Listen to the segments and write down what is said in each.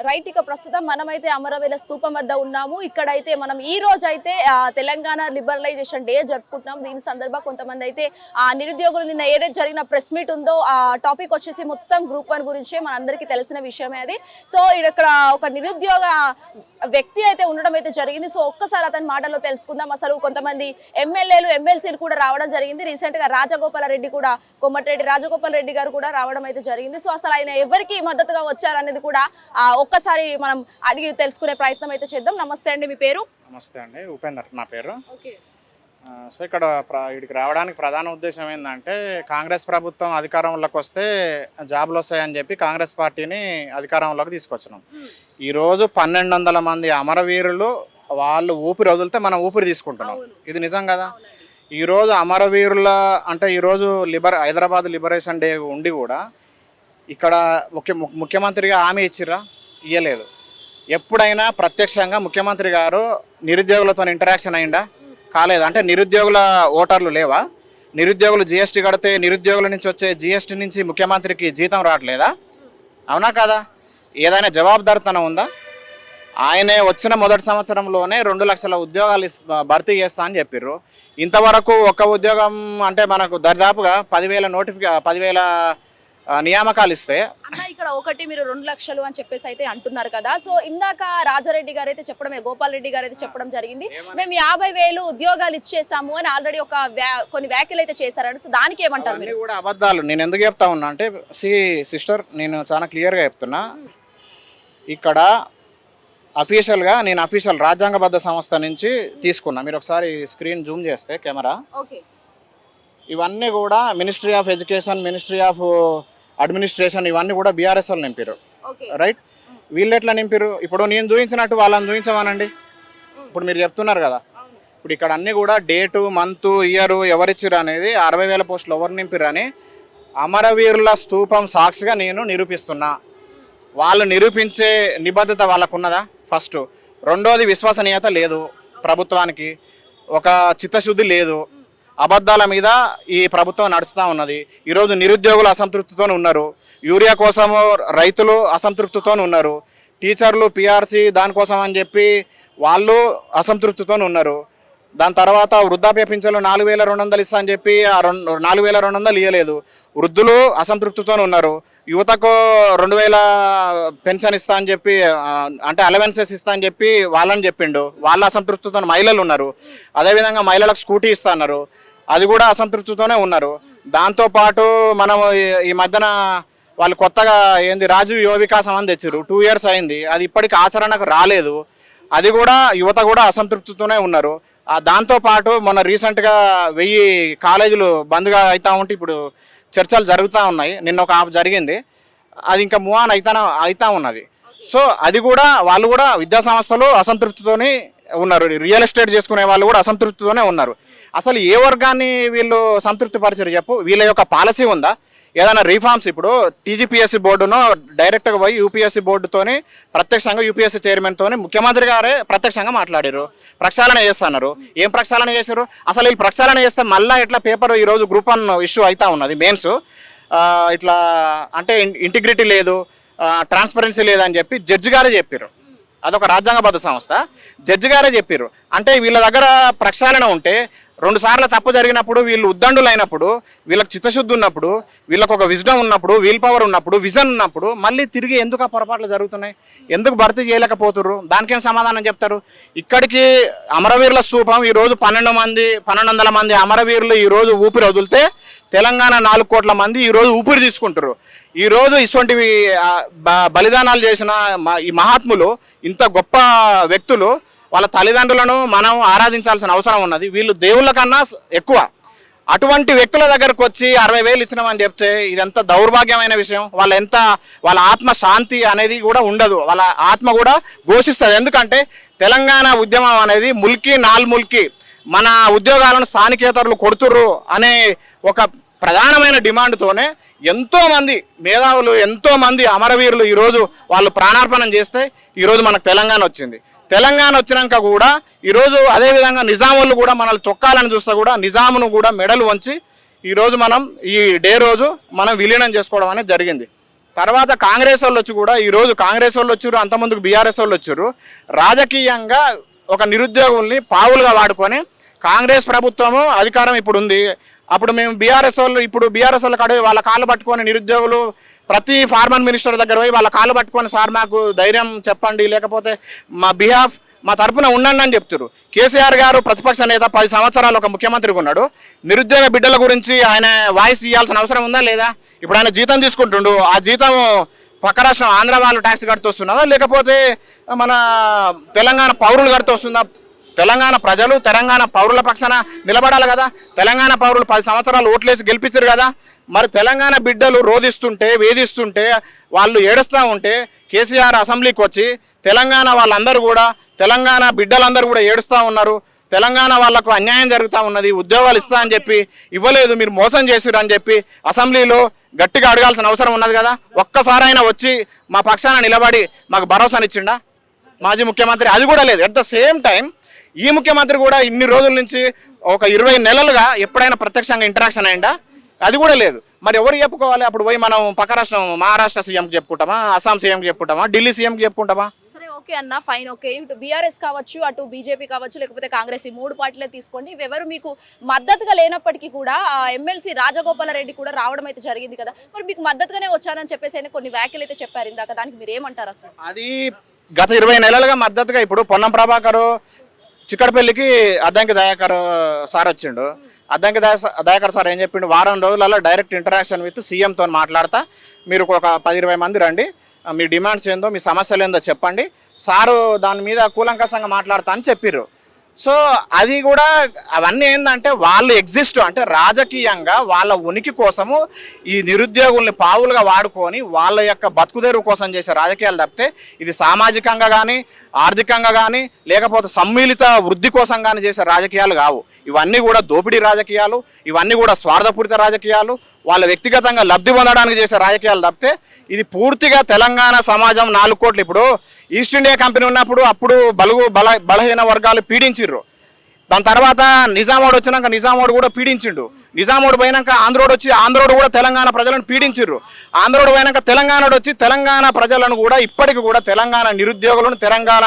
Right ఇక ప్రస్తుతం మనమైతే అమరవేల స్థూపం వద్ద ఉన్నాము. ఇక్కడైతే మనం ఈ రోజు అయితే తెలంగాణ లిబరలైజేషన్ డే జరుపుకుంటున్నాం. దీని సందర్భంగా కొంతమంది అయితే ఆ నిరుద్యోగులు నిన్న ఏదైతే జరిగిన ప్రెస్ మీట్ ఉందో ఆ టాపిక్ వచ్చేసి మొత్తం గ్రూప్ వన్ గురించే మనందరికీ తెలిసిన విషయమే అది. సో ఇక్కడ ఒక నిరుద్యోగ వ్యక్తి అయితే ఉండడం అయితే జరిగింది. సో ఒక్కసారి అతని మాటల్లో తెలుసుకుందాం. అసలు కొంతమంది ఎమ్మెల్యేలు ఎమ్మెల్సీలు కూడా రావడం జరిగింది. రీసెంట్గా రాజగోపాల రెడ్డి కూడా కొమ్మటిరెడ్డి రాజగోపాల్ రెడ్డి గారు కూడా రావడం అయితే జరిగింది. సో అసలు ఆయన ఎవరికి మద్దతుగా వచ్చారనేది కూడా ఆ, ఒక్కసారి మనం అడిగి తెలుసుకునే ప్రయత్నం అయితే చేద్దాం. నమస్తే అండి మీ పేరు? నమస్తే అండి ఉపేందర్ నా పేరు. సో ఇక్కడ ఇక్కడికి రావడానికి ప్రధాన ఉద్దేశం ఏంటంటే కాంగ్రెస్ ప్రభుత్వం అధికారంలోకి వస్తే జాబులు వస్తాయని చెప్పి కాంగ్రెస్ పార్టీని అధికారంలోకి తీసుకొచ్చినాం. ఈరోజు పన్నెండు వందల మంది అమరవీరులు వాళ్ళు ఊపిరి వదిలితే మనం ఊపిరి తీసుకుంటున్నాం. ఇది నిజం కదా? ఈరోజు అమరవీరుల అంటే ఈరోజు లిబర్ హైదరాబాద్ లిబరేషన్ డే ఉండి కూడా ఇక్కడ ముఖ్య ముఖ్యమంత్రిగా హామీ ఇచ్చిర్రా? ఇవ్వలేదు ఎప్పుడైనా ప్రత్యక్షంగా ముఖ్యమంత్రి గారు నిరుద్యోగులతో ఇంటరాక్షన్ అయిందా? కాలేదు? అంటే నిరుద్యోగుల ఓటర్లు లేవా? నిరుద్యోగులు జిఎస్టీ కడితే నిరుద్యోగుల నుంచి వచ్చే జిఎస్టీ నుంచి ముఖ్యమంత్రికి జీతం రావట్లేదా? అవునా కదా? ఏదైనా జవాబుదారితనం ఉందా? ఆయనే వచ్చిన మొదటి సంవత్సరంలోనే రెండు లక్షల ఉద్యోగాలు భర్తీ చేస్తా అని చెప్పిర్రు. ఇంతవరకు ఒక ఉద్యోగం అంటే మనకు దరిదాపుగా పదివేల నోటిఫికే పదివేల నియామకాలు ఇస్తే. అన్న ఇక్కడ ఒకటి మీరు రెండు లక్షలు అని చెప్పేసి అయితే అంటున్నారు కదా. సో ఇందాక రాజారెడ్డి గారు అయితే చెప్పడమే గోపాల్ రెడ్డి గారు అయితే చెప్పడం జరిగింది. మేము యాభై వేలు ఉద్యోగాలు ఇచ్చేసాము అని ఆల్రెడీ ఒక కొన్ని వ్యాఖ్యలు అయితే చేశారని సో దానికి ఏమంటారు మీరు? కూడా అబద్ధాలు. నేను ఎందుకు చెప్తా ఉన్నా అంటే సి సిస్టర్ నేను చాలా క్లియర్గా చెప్తున్నా. ఇక్కడ అఫీషియల్గా నేను అఫీషియల్ రాజ్యాంగబద్ధ సంస్థ నుంచి తీసుకున్నా. మీరు ఒకసారి స్క్రీన్ జూమ్ చేస్తే కెమెరా. ఓకే. ఇవన్నీ కూడా ministry of education ministry of administration ఇవన్నీ కూడా బీఆర్ఎస్ వాళ్ళు నింపారు రైట్ వీళ్ళు ఎట్లా నింపారు ఇప్పుడు నేను చూపించినట్టు వాళ్ళని చూపించమనండి ఇప్పుడు మీరు చెప్తున్నారు కదా. ఇప్పుడు ఇక్కడ అన్ని కూడా డేటు మంత్ ఇయర్ ఎవరిచ్చిర్రు అనేది అరవై వేల పోస్టులు ఎవరు నింపిర్రు అని అమరవీరుల స్తూపం సాక్షిగా నేను నిరూపిస్తున్నా. వాళ్ళు నిరూపించే నిబద్ధత వాళ్ళకు ఉన్నదా ఫస్ట్ రెండోది విశ్వసనీయత లేదు ప్రభుత్వానికి. ఒక చిత్తశుద్ధి లేదు. అబద్ధాల మీద ఈ ప్రభుత్వం నడుస్తూ ఉన్నది. ఈరోజు నిరుద్యోగులు అసంతృప్తితో ఉన్నారు. యూరియా కోసము రైతులు అసంతృప్తితో ఉన్నారు. టీచర్లు పిఆర్సీ దానికోసం అని చెప్పి వాళ్ళు అసంతృప్తితో ఉన్నారు. దాని తర్వాత వృద్ధాప్య పింఛన్లు నాలుగు వేల రెండు వందలు ఇస్తా అని చెప్పి ఆ రెండు నాలుగు వేల రెండు వందలు ఇవ్వలేదు వృద్ధులు అసంతృప్తితో ఉన్నారు. యువతకు రెండు వేల పెన్షన్ ఇస్తా అని చెప్పి అంటే అలవెన్సెస్ ఇస్తా అని చెప్పి వాళ్ళని చెప్పిండు. వాళ్ళ అసంతృప్తితో మహిళలు ఉన్నారు. అదేవిధంగా మహిళలకు స్కూటీ ఇస్తా అన్నారు. అది కూడా అసంతృప్తితోనే ఉన్నారు. దాంతోపాటు మనం ఈ- మధ్యన వాళ్ళు కొత్తగా ఏంది రాజు యువ వికాసం అని తెచ్చారు టూ ఇయర్స్ అయింది. అది ఇప్పటికి ఆచరణకు రాలేదు. అది కూడా యువత కూడా అసంతృప్తితోనే ఉన్నారు. దాంతోపాటు మొన్న రీసెంట్గా వెయ్యి కాలేజీలు బంద్గా అవుతా ఉంటే ఇప్పుడు చర్చలు జరుగుతూ ఉన్నాయి. నిన్న ఒక ఆప్ జరిగింది. అది ఇంకా మూవ్ ఆన్ అవుతా అవుతా ఉన్నది. సో అది కూడా వాళ్ళు కూడా విద్యా సంస్థలు అసంతృప్తితోనే ఉన్నారు. రియల్ ఎస్టేట్ చేసుకునే వాళ్ళు కూడా అసంతృప్తితోనే ఉన్నారు. అసలు ఏ వర్గాన్ని వీళ్ళు సంతృప్తి పరిచారు చెప్పు? వీళ్ళ యొక్క పాలసీ ఉందా? ఏదైనా రీఫార్మ్స్ ఇప్పుడు టీజీపీఎస్సీ బోర్డును డైరెక్ట్గా పోయి యూపీఎస్సీ బోర్డుతోని ప్రత్యక్షంగా యూపీఎస్సీ చైర్మన్తోని ముఖ్యమంత్రి గారే ప్రత్యక్షంగా మాట్లాడారు ప్రక్షాళన చేస్తున్నారు. ఏం ప్రక్షాళన చేశారు అసలు వీళ్ళు ప్రక్షాళన చేస్తే మళ్ళీ ఇట్లా పేపర్ ఈరోజు గ్రూప్ వన్ ఇష్యూ అవుతా ఉన్నది? మెయిన్స్ ఇట్లా అంటే ఇంటిగ్రిటీ లేదు ట్రాన్స్పరెన్సీ లేదని చెప్పి జడ్జి గారే చెప్పారు అదొక రాజ్యాంగబద్ధ సంస్థ. జడ్జి గారే చెప్పారు అంటే వీళ్ళ దగ్గర ప్రక్షాళన ఉంటే రెండు సార్లు తప్పు జరిగినప్పుడు వీళ్ళు ఉద్దండులైనప్పుడు వీళ్ళకి చిత్తశుద్ధి ఉన్నప్పుడు వీళ్ళకి ఒక విజ్డమ్ ఉన్నప్పుడు వీల్ పవర్ ఉన్నప్పుడు విజన్ ఉన్నప్పుడు మళ్ళీ తిరిగి ఎందుకు ఆ పొరపాట్లు జరుగుతున్నాయి? ఎందుకు భర్తీ చేయలేకపోతుర్రు? దానికేం సమాధానం చెప్తారు? ఇక్కడికి అమరవీరుల స్తూపం ఈ రోజు పన్నెండు మంది పన్నెండు వందల మంది అమరవీరులు ఈ రోజు ఊపిరి వదిలితే తెలంగాణ నాలుగు కోట్ల మంది ఈ రోజు ఊపిరి తీసుకుంటారు ఈరోజు ఇటువంటివి బ- బలిదానాలు చేసిన మ- ఈ మహాత్ములు ఇంత గొప్ప వ్యక్తులు వాళ్ళ తల్లిదండ్రులను మనం ఆరాధించాల్సిన అవసరం ఉన్నది. వీళ్ళు దేవుళ్ళ కన్నా ఎక్కువ. అటువంటి వ్యక్తుల దగ్గరకు వచ్చి అరవై వేలు ఇచ్చినామని చెప్తే ఇదంతా దౌర్భాగ్యమైన విషయం. వాళ్ళ ఎంత వాళ్ళ ఆత్మ శాంతి అనేది కూడా ఉండదు. వాళ్ళ ఆత్మ కూడా ఘోషిస్తుంది. ఎందుకంటే తెలంగాణ ఉద్యమం అనేది ముల్కి నాల్ ముల్కి. మన ఉద్యోగాలను స్థానికేతరులు కొడుతుర్రు అనే ఒక ప్రధానమైన డిమాండ్తోనే ఎంతోమంది మేధావులు ఎంతోమంది అమరవీరులు ఈరోజు వాళ్ళు ప్రాణార్పణం చేస్తే ఈరోజు మనకు తెలంగాణ వచ్చింది. తెలంగాణ వచ్చినాక కూడా ఈరోజు అదేవిధంగా నిజాములు కూడా మనల్ని తొక్కాలని చూస్తే కూడా నిజామును కూడా మెడలు వంచి ఈరోజు మనం ఈ డే రోజు మనం విలీనం చేసుకోవడం అనేది జరిగింది. తర్వాత కాంగ్రెస్ వాళ్ళు వచ్చి కూడా ఈరోజు కాంగ్రెస్ వాళ్ళు వచ్చారు అంతమందికి బీఆర్ఎస్ వాళ్ళు వచ్చారు. రాజకీయంగా ఒక నిరుద్యోగుల్ని పావులుగా వాడుకొని కాంగ్రెస్ ప్రభుత్వము అధికారం ఇప్పుడు ఉంది అప్పుడు మేము బీఆర్ఎస్ వాళ్ళు ఇప్పుడు బీఆర్ఎస్ వాళ్ళ కాడ వాళ్ళ కాళ్ళు పట్టుకొని నిరుద్యోగులు ప్రతి ఫార్మర్ మినిస్టర్ దగ్గర పోయి వాళ్ళ కాళ్ళు పట్టుకొని సార్ మాకు ధైర్యం చెప్పండి లేకపోతే మా బిహాఫ్ మా తరఫున ఉండండి అని చెప్తారు కేసీఆర్ గారు ప్రతిపక్ష నేత పది సంవత్సరాలు ఒక ముఖ్యమంత్రిగా ఉన్నాడు. నిరుద్యోగ బిడ్డల గురించి ఆయన వాయిస్ ఇవ్వాల్సిన అవసరం ఉందా లేదా? ఇప్పుడు ఆయన జీతం తీసుకుంటుండు. ఆ జీతం పక్క రాష్ట్రం ఆంధ్ర వాళ్ళు ట్యాక్స్ కడుతూ వస్తున్నదా? లేకపోతే మన తెలంగాణ పౌరులు కడుతూ వస్తుందా? తెలంగాణ ప్రజలు తెలంగాణ పౌరుల పక్షాన నిలబడాలి కదా. తెలంగాణ పౌరులు పది సంవత్సరాలు ఓట్లేసి గెలిపించారు కదా. మరి తెలంగాణ బిడ్డలు రోధిస్తుంటే వేధిస్తుంటే వాళ్ళు ఏడుస్తూ ఉంటే కేసీఆర్ అసెంబ్లీకి వచ్చి తెలంగాణ వాళ్ళందరూ కూడా తెలంగాణ బిడ్డలందరూ కూడా ఏడుస్తూ ఉన్నారు. తెలంగాణ వాళ్ళకు అన్యాయం జరుగుతూ ఉన్నది ఉద్యోగాలు ఇస్తా అని చెప్పి ఇవ్వలేదు మీరు మోసం చేసిరు అని చెప్పి అసెంబ్లీలో గట్టిగా అడగాల్సిన అవసరం ఉన్నది కదా. ఒక్కసారైనా వచ్చి మా పక్షాన నిలబడి మాకు భరోసానిచ్చిండా? మాజీ ముఖ్యమంత్రి అది కూడా లేదు. అట్ ద సేమ్ టైం ఈ ముఖ్యమంత్రి కూడా ఇన్ని రోజుల నుంచి ఒక ఇరవై నెలలుగా ఎప్పుడైనా ప్రత్యక్షంగా ఇంటరాక్షన్ అయిందా? అది కూడా లేదు. మరి ఎవరు చెప్పుకోవాలి? అప్పుడు పోయి మనం పక్క రాష్ట్రం మహారాష్ట్ర సీఎంకి చెప్పుకుంటామా? అస్సాం సీఎంకి చెప్పుకుంటామా? ఢిల్లీ సీఎంకి చెప్పుకుంటామా? సరే ఓకే అన్న ఫైన్ ఓకే. ఇటు బీఆర్ఎస్ కావచ్చు అటు బీజేపీ కావచ్చు లేకపోతే కాంగ్రెస్ ఈ మూడు పార్టీలే తీసుకోండి. ఎవరు మీకు మద్దతుగా లేనప్పటికీ కూడా ఎమ్మెల్సీ రాజగోపాల రెడ్డి కూడా రావడం అయితే జరిగింది కదా. మరి మీకు మద్దతుగానే వచ్చానని చెప్పేసి ఆయన కొన్ని వ్యాఖ్యలు అయితే చెప్పారు ఇందాక. దానికి మీరు ఏమంటారు అసలు? అది గత ఇరవై నెలలుగా మద్దతుగా ఇప్పుడు పొన్నం ప్రభాకర్ చిక్కడపల్లికి అద్దంకి దయాకర్ సార్ వచ్చిండు. అద్దంకి దయా- దయాకర్ సార్ ఏం చెప్పిండు వారం రోజులలో డైరెక్ట్ ఇంటరాక్షన్ విత్ సీఎంతో మాట్లాడతా. మీరు ఒక పది ఇరవై మంది రండి. మీ డిమాండ్స్ ఏందో మీ సమస్యలు ఏందో చెప్పండి. సారు దాని మీద కూలంకషంగా మాట్లాడతా అని చెప్పిర్రు. సో అది కూడా అవన్నీ ఏంటంటే వాళ్ళు ఎగ్జిస్ట్ అంటే రాజకీయంగా వాళ్ళ ఉనికి కోసము ఈ నిరుద్యోగుల్ని పావులుగా వాడుకొని వాళ్ళ యొక్క బతుకుదేరు కోసం చేసే రాజకీయాలు తప్పితే ఇది సామాజికంగా కానీ ఆర్థికంగా కానీ లేకపోతే సమ్మిళిత వృద్ధి కోసం కానీ చేసే రాజకీయాలు కావు. ఇవన్నీ కూడా దోపిడీ రాజకీయాలు ఇవన్నీ కూడా స్వార్థపూరిత రాజకీయాలు వాళ్ళ వ్యక్తిగతంగా లబ్ధి పొందడానికి చేసే రాజకీయాలు తప్పితే ఇది పూర్తిగా తెలంగాణ సమాజం నాలుగు కోట్లు. ఇప్పుడు ఈస్ట్ ఇండియా కంపెనీ ఉన్నప్పుడు అప్పుడు బలుగు బల బలహీన వర్గాలు పీడించిర్రు. దాని తర్వాత నిజామోడు వచ్చినాక నిజామోడు కూడా పీడించిండు. నిజామోడు పోయినాక ఆంధ్రోడు వచ్చి ఆంధ్రోడు కూడా తెలంగాణ ప్రజలను పీడించిర్రు. ఆంధ్రోడు పోయినాక తెలంగాణడు వచ్చి తెలంగాణ ప్రజలను కూడా ఇప్పటికి కూడా తెలంగాణ నిరుద్యోగులను తెలంగాణ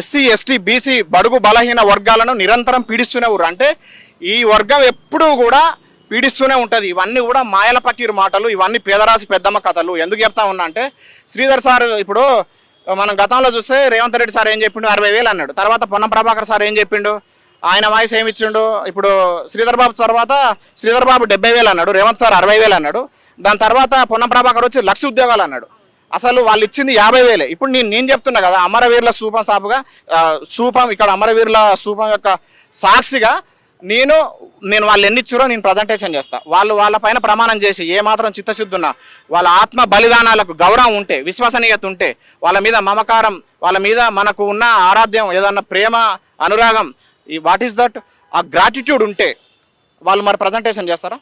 ఎస్సీ ఎస్టీ బీసీ బడుగు బలహీన వర్గాలను నిరంతరం పీడిస్తూనే ఉర్రు. అంటే ఈ వర్గం ఎప్పుడూ కూడా పీడిస్తూనే ఉంటుంది. ఇవన్నీ కూడా మాయల పకీరు మాటలు ఇవన్నీ పేదరాశి పెద్దమ్మ కథలు. ఎందుకు చెప్తా ఉన్నా అంటే శ్రీధర్ సార్ ఇప్పుడు మనం గతంలో చూస్తే రేవంత్ రెడ్డి సార్ ఏం చెప్పిండు? అరవై వేలు అన్నాడు. తర్వాత పొన్నం ప్రభాకర్ సార్ ఏం చెప్పిండు? ఆయన వాయిస్ ఏమి ఇచ్చిండు? ఇప్పుడు శ్రీధర్ బాబు తర్వాత శ్రీధర్ బాబు డెబ్బై వేలు అన్నాడు రేవంత్ సార్ అరవై వేలు అన్నాడు. దాని తర్వాత పొన్నం ప్రభాకర్ వచ్చి లక్ష ఉద్యోగాలు అన్నాడు. అసలు వాళ్ళు ఇచ్చింది యాభై వేలే. ఇప్పుడు నేను నేను చెప్తున్నా కదా అమరవీరుల స్థూపం సాపుగా స్థూపం ఇక్కడ అమరవీరుల స్థూపం యొక్క సాక్షిగా నేను నేను వాళ్ళు ఎన్ని ఇచ్చారో నేను ప్రజెంటేషన్ చేస్తా. వాళ్ళు వాళ్ళ పైన ప్రమాణం చేసి ఏ మాత్రం చిత్తశుద్ధి ఉన్నా వాళ్ళ ఆత్మ బలిదానాలకు గౌరవం ఉంటే విశ్వసనీయత ఉంటే వాళ్ళ మీద మమకారం వాళ్ళ మీద మనకు ఉన్న ఆరాధ్యం ఏదన్నా ప్రేమ అనురాగం ఈ వాట్ ఈస్ దట్ ఆ గ్రాటిట్యూడ్ ఉంటే వాళ్ళు మరి ప్రజెంటేషన్ చేస్తారా?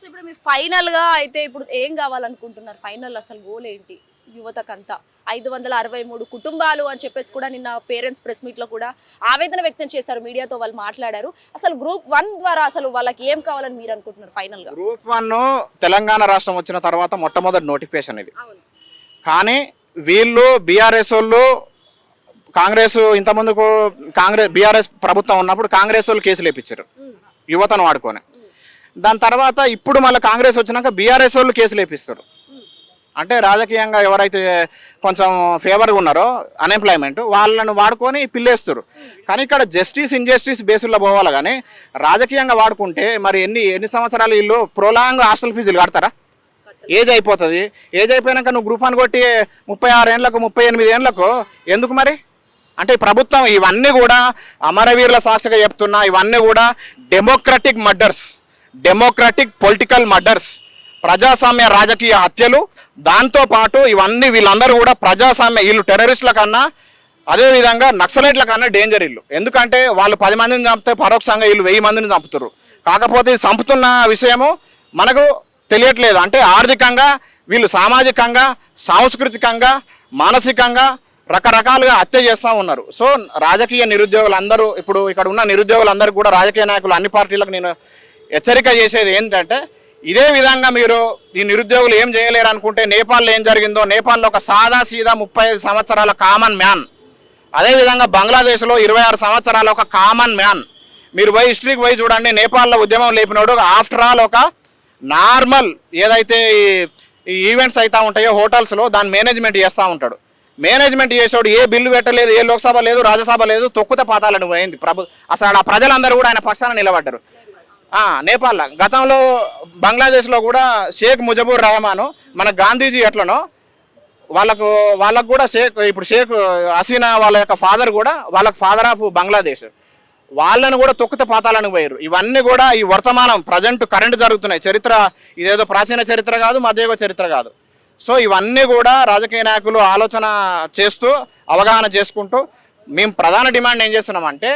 సో ఇప్పుడు మీరు ఫైనల్గా అయితే ఇప్పుడు ఏం కావాలనుకుంటున్నారు? ఫైనల్ అసలు గోల్ ఏంటి? యువతకంతా. ఐదు వందల అరవై మూడు కుటుంబాలు అని చెప్పేసి కూడా నిన్న పేరెంట్స్ ప్రెస్ మీట్లో కూడా ఆవేదన వ్యక్తం చేశారు. మీడియాతో వాళ్ళు మాట్లాడారు. అసలు గ్రూప్ వన్ ద్వారా అసలు వాళ్ళకి ఏం కావాలని మీరు అనుకుంటున్నారు ఫైనల్గా గ్రూప్ వన్ తెలంగాణ రాష్ట్రం వచ్చిన తర్వాత మొట్టమొదటి నోటిఫికేషన్ ఇది. కానీ వీళ్ళు బీఆర్ఎస్ వాళ్ళు కాంగ్రెస్ ఇంతకుముందుకు కాంగ్రెస్ బీఆర్ఎస్ ప్రభుత్వం ఉన్నప్పుడు కాంగ్రెస్ వాళ్ళు కేసులు వేయించారు యువతను వాడుకొని. దాని తర్వాత ఇప్పుడు మళ్ళీ కాంగ్రెస్ వచ్చినాక బీఆర్ఎస్ వాళ్ళు కేసులు వేపిస్తారు. అంటే రాజకీయంగా ఎవరైతే కొంచెం ఫేవర్గా ఉన్నారో అన్ఎంప్లాయ్మెంట్ వాళ్ళను వాడుకొని పిల్లేస్తారు. కానీ ఇక్కడ జస్టిస్ ఇన్జస్టిస్ బేసుల్లో పోవాలి కానీ రాజకీయంగా వాడుకుంటే మరి ఎన్ని ఎన్ని సంవత్సరాలు వీళ్ళు ప్రోలాంగ్ హాస్టల్ ఫీజులు కడతారా? ఏజ్ అయిపోతుంది. ఏజ్ అయిపోయినాక నువ్వు గ్రూప్ వన్ కొట్టి ముప్పై ఆరు ఏళ్ళకు ముప్పై ఎనిమిది ఏళ్ళకు ఎందుకు మరి? అంటే ప్రభుత్వం ఇవన్నీ కూడా అమరవీరుల సాక్షిగా చెప్తున్నా ఇవన్నీ కూడా democratic murders democratic political murders ప్రజాస్వామ్య రాజకీయ హత్యలు దాంతోపాటు ఇవన్నీ వీళ్ళందరూ కూడా ప్రజాస్వామ్య వీళ్ళు టెర్రరిస్టుల కన్నా అదేవిధంగా నక్సలైట్ల కన్నా డేంజర్ ఇల్లు. ఎందుకంటే వాళ్ళు పది మందిని చంపితే పరోక్షంగా వీళ్ళు వెయ్యి మందిని చంపుతారు కాకపోతే చంపుతున్న విషయము మనకు తెలియట్లేదు. అంటే ఆర్థికంగా వీళ్ళు సామాజికంగా సాంస్కృతికంగా మానసికంగా రకరకాలుగా హత్య చేస్తూ ఉన్నారు. సో రాజకీయ నిరుద్యోగులందరూ ఇప్పుడు ఇక్కడ ఉన్న నిరుద్యోగులందరూ కూడా రాజకీయ నాయకులు అన్ని పార్టీలకు నేను హెచ్చరిక చేసేది ఏంటంటే ఇదే విధంగా మీరు ఈ నిరుద్యోగులు ఏం చేయలేరు అనుకుంటే నేపాల్లో ఏం జరిగిందో నేపాల్లో ఒక సాదా సీదా ముప్పై ఐదు సంవత్సరాల కామన్ మ్యాన్ అదేవిధంగా బంగ్లాదేశ్లో ఇరవై ఆరు సంవత్సరాల ఒక కామన్ మ్యాన్ మీరు పోయి హిస్టరీకి పోయి చూడండి నేపాల్లో ఉద్యమం లేపినోడు ఆఫ్టర్ ఆల్ ఒక నార్మల్ ఏదైతే ఈ- ఈవెంట్స్ అవుతూ ఉంటాయో హోటల్స్లో దాని మేనేజ్మెంట్ చేస్తూ ఉంటాడు. మేనేజ్మెంట్ చేసేవాడు ఏ బిల్లు పెట్టలేదు ఏ లోక్సభ లేదు రాజ్యసభ లేదు తొక్కుత పాతాలని పోయింది ప్రభు. అసలు ఆ ప్రజలందరూ కూడా ఆయన పక్షాన నిలబడ్డారు. నేపాల్ గతంలో బంగ్లాదేశ్లో కూడా షేక్ ముజబూర్ రహమాను మన గాంధీజీ ఎట్లనో వాళ్ళకు వాళ్ళకు కూడా షేక్ ఇప్పుడు షేక్ హసీనా వాళ్ళ యొక్క ఫాదర్ కూడా వాళ్ళకి ఫాదర్ ఆఫ్ బంగ్లాదేశ్. వాళ్ళని కూడా తొక్కుత పాతాలని పోయారు. ఇవన్నీ కూడా ఈ వర్తమానం ప్రజెంట్ కరెంట్ జరుగుతున్నాయి. చరిత్ర ఇదేదో ప్రాచీన చరిత్ర కాదు మధ్యయుగ చరిత్ర కాదు. సో ఇవన్నీ కూడా రాజకీయ నాయకులు ఆలోచన చేస్తూ అవగాహన చేసుకుంటూ మేము ప్రధాన డిమాండ్ ఏం చేస్తున్నామంటే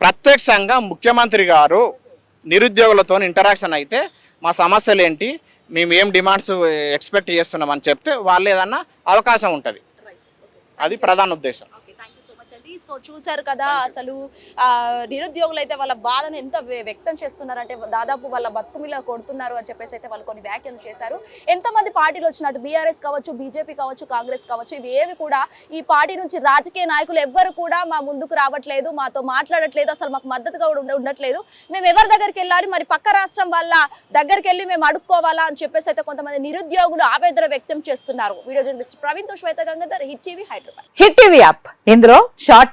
ప్రత్యక్షంగా ముఖ్యమంత్రి గారు నిరుద్యోగులతో ఇంటరాక్షన్ అయితే మా సమస్యలు ఏంటి మేము ఏం డిమాండ్స్ ఎక్స్పెక్ట్ చేస్తున్నామని చెప్తే వాళ్ళు ఏదన్నా అవకాశం ఉంటుంది. అది ప్రధాన ఉద్దేశం okay thank you so much అండి సో చూశారు కదా అసలు ఆ, నిరుద్యోగులు అయితే వాళ్ళ బాధను ఎంత వ్య- వ్యక్తం చేస్తున్నారంటే దాదాపు వాళ్ళ బతుకు మీద కొడుతున్నారు అని చెప్పేసి అయితే వాళ్ళు కొన్ని వ్యాఖ్యలు చేశారు. ఎంతమంది పార్టీలు వచ్చినట్టు బీఆర్ఎస్ కావచ్చు బీజేపీ కావచ్చు కాంగ్రెస్ కావచ్చు ఇవి ఏవి కూడా ఈ పార్టీ నుంచి రాజకీయ నాయకులు ఎవ్వరు కూడా మా ముందుకు రావట్లేదు మాతో మాట్లాడట్లేదు అసలు మాకు మద్దతుగా ఉండట్లేదు. మేము ఎవరి దగ్గరికి వెళ్ళాలి? మరి పక్క రాష్ట్రం వాళ్ళ దగ్గరికి వెళ్ళి మేము అడుక్కోవాలా అని చెప్పేసి అయితే కొంతమంది నిరుద్యోగులు ఆవేదన వ్యక్తం చేస్తున్నారు. Video journalist ప్రవీణ్తో Swetha Gangadhar Hit TV Hyderabad. Hit TV app. ఇందులో short